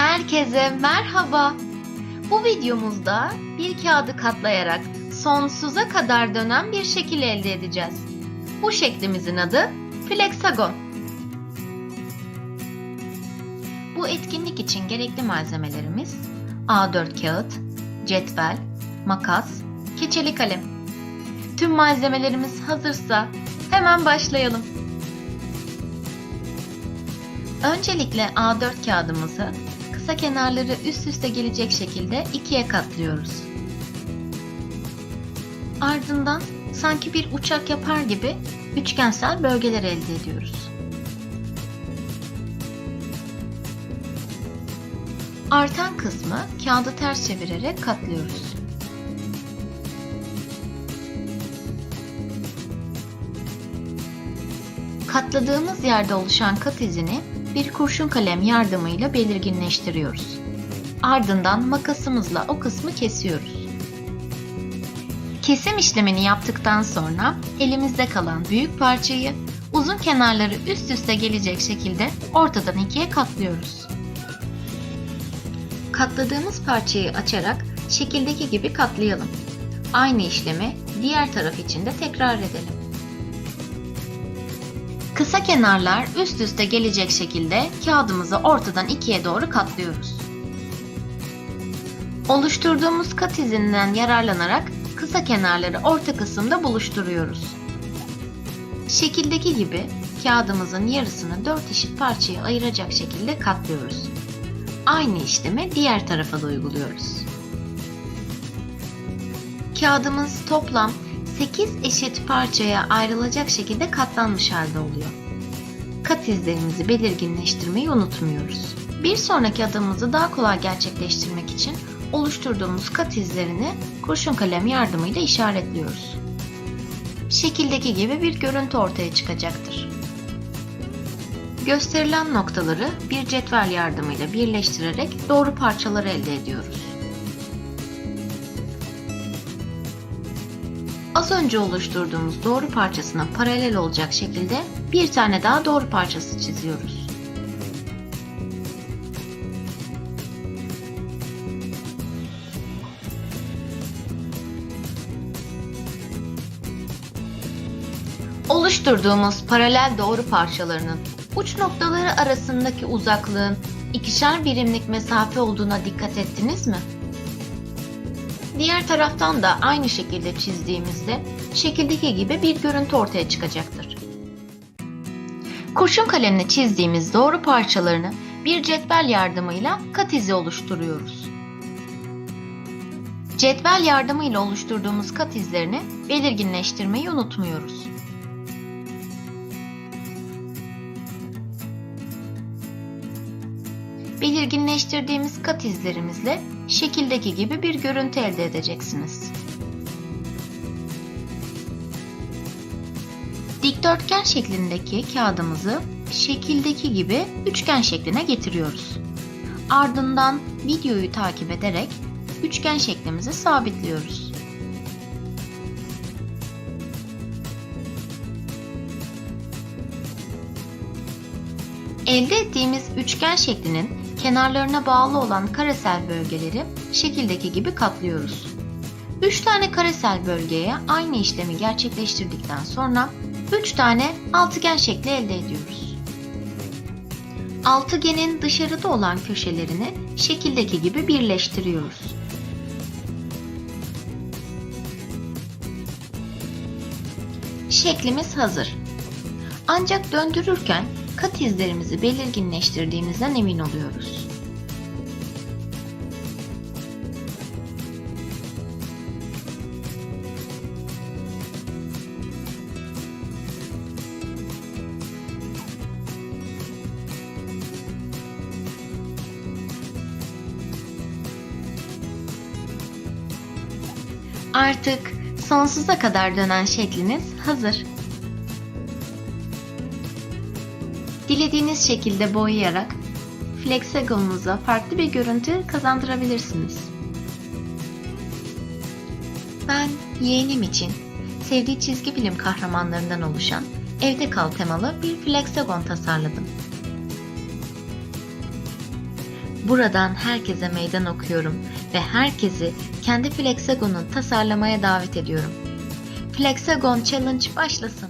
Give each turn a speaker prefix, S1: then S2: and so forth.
S1: Herkese merhaba. Bu videomuzda bir kağıdı katlayarak sonsuza kadar dönen bir şekil elde edeceğiz. Bu şeklimizin adı flexagon. Bu etkinlik için gerekli malzemelerimiz A4 kağıt, cetvel, makas, keçeli kalem. Tüm malzemelerimiz hazırsa hemen başlayalım. Öncelikle A4 kağıdımızı kısa kenarları üst üste gelecek şekilde ikiye katlıyoruz. Ardından sanki bir uçak yapar gibi üçgensel bölgeler elde ediyoruz. Artan kısmı kağıdı ters çevirerek katlıyoruz. Katladığımız yerde oluşan kat izini bir kurşun kalem yardımıyla belirginleştiriyoruz. Ardından makasımızla o kısmı kesiyoruz. Kesim işlemini yaptıktan sonra elimizde kalan büyük parçayı uzun kenarları üst üste gelecek şekilde ortadan ikiye katlıyoruz. Katladığımız parçayı açarak şekildeki gibi katlayalım. Aynı işlemi diğer taraf için de tekrar edelim. Kısa kenarlar üst üste gelecek şekilde kağıdımızı ortadan ikiye doğru katlıyoruz. Oluşturduğumuz kat izinden yararlanarak kısa kenarları orta kısımda buluşturuyoruz. Şekildeki gibi kağıdımızın yarısını dört eşit parçaya ayıracak şekilde katlıyoruz. Aynı işlemi diğer tarafa da uyguluyoruz. Kağıdımız toplam 8 eşit parçaya ayrılacak şekilde katlanmış halde oluyor. Kat izlerimizi belirginleştirmeyi unutmuyoruz. Bir sonraki adımımızı daha kolay gerçekleştirmek için oluşturduğumuz kat izlerini kurşun kalem yardımıyla işaretliyoruz. Şekildeki gibi bir görüntü ortaya çıkacaktır. Gösterilen noktaları bir cetvel yardımıyla birleştirerek doğru parçalar elde ediyoruz. Az önce oluşturduğumuz doğru parçasına paralel olacak şekilde bir tane daha doğru parçası çiziyoruz. Oluşturduğumuz paralel doğru parçalarının uç noktaları arasındaki uzaklığın ikişer birimlik mesafe olduğuna dikkat ettiniz mi? Diğer taraftan da aynı şekilde çizdiğimizde şekildeki gibi bir görüntü ortaya çıkacaktır. Kurşun kalemle çizdiğimiz doğru parçalarını bir cetvel yardımıyla kat izi oluşturuyoruz. Cetvel yardımıyla oluşturduğumuz kat izlerini belirginleştirmeyi unutmuyoruz. Belirginleştirdiğimiz kat izlerimizle şekildeki gibi bir görüntü elde edeceksiniz. Dikdörtgen şeklindeki kağıdımızı şekildeki gibi üçgen şekline getiriyoruz. Ardından videoyu takip ederek üçgen şeklimizi sabitliyoruz. Elde ettiğimiz üçgen şeklinin kenarlarına bağlı olan karesel bölgeleri şekildeki gibi katlıyoruz. 3 tane karesel bölgeye aynı işlemi gerçekleştirdikten sonra 3 tane altıgen şekli elde ediyoruz. Altıgenin dışarıda olan köşelerini şekildeki gibi birleştiriyoruz. Şeklimiz hazır. Ancak döndürürken kat izlerimizi belirginleştirdiğimizden emin oluyoruz. Artık sonsuza kadar dönen şekliniz hazır. Dilediğiniz şekilde boyayarak flexagonunuza farklı bir görüntü kazandırabilirsiniz. Ben yeğenim için sevdiği çizgi film kahramanlarından oluşan evde kal temalı bir flexagon tasarladım. Buradan herkese meydan okuyorum ve herkesi kendi Flexagon'un tasarlamaya davet ediyorum. Flexagon Challenge başlasın.